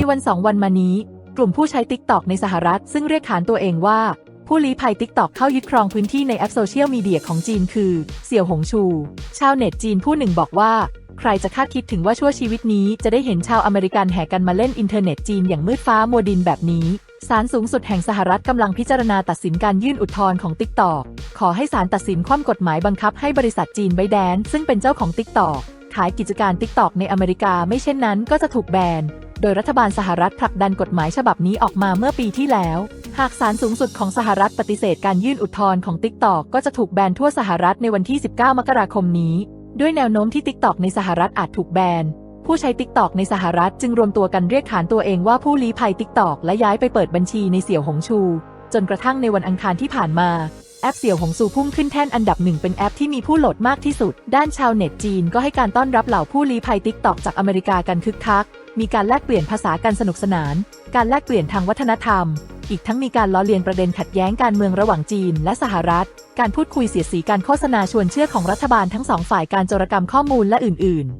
ในวันสองวันมานี้ กลุ่มผู้ใช้ TikTok ในสหรัฐ ซึ่งเรียกขานตัวเองว่า ผู้ลี้ภัย TikTok เข้ายึดครองพื้นที่ในแอปโซเชียลมีเดียของจีนคือ เสี่ยวหงชู ชาวเน็ตจีนผู้หนึ่งบอกว่า ใครจะคาดคิดถึงว่าชั่วชีวิตนี้จะได้เห็นชาวอเมริกันแห่กันมาเล่นอินเทอร์เน็ตจีนอย่างมืดฟ้ามัวดินแบบนี้ศาลสูงสุดแห่งสหรัฐกำลังพิจารณาตัดสินการยื่นอุทธรณ์ของ TikTok ขอให้ศาลตัดสินคว่ำกฎหมายบังคับให้บริษัทจีนไบแดนซึ่งเป็นเจ้าของ TikTok ขายกิจการ TikTok ในอเมริกาไม่เช่นนั้นก็จะถูกแบน โดยรัฐบาลสหรัฐผลักดันกฎหมายฉบับนี้ออกมาเมื่อปีที่แล้ว หากศาลสูงสุดของสหรัฐปฏิเสธการยื่นอุทธรณ์ของ TikTok ก็จะถูกแบนทั่วสหรัฐในวันที่ 19 มกราคมนี้ ด้วยแนวโน้มที่ TikTok ในสหรัฐอาจถูกแบน ผู้ใช้ TikTok ในสหรัฐจึงรวมตัวกันเรียกขานตัวเองว่าผู้ลี้ภัย TikTok และย้ายไปเปิดบัญชีในเสี่ยวหงชู จนกระทั่งในวันอังคารที่ผ่านมา แอปเสี่ยวหงซูพุ่งขึ้นแท่นอันดับหนึ่งเป็นแอปที่มีผู้โหลดมากที่สุด ด้านชาวเน็ตจีนก็ให้การต้อนรับเหล่าผู้ลี้ภัย TikTok จากอเมริกากันคึกคัก มีการแลกเปลี่ยนภาษากันสนุกสนาน การแลกเปลี่ยนทางวัฒนธรรม อีกทั้งมีการล้อเลียนประเด็นขัดแย้งการเมืองระหว่างจีนและสหรัฐ การพูดคุยเสียดสีการโฆษณาชวนเชื่อของรัฐบาลทั้งสองฝ่ายการโจรกรรมข้อมูลและอื่น ๆ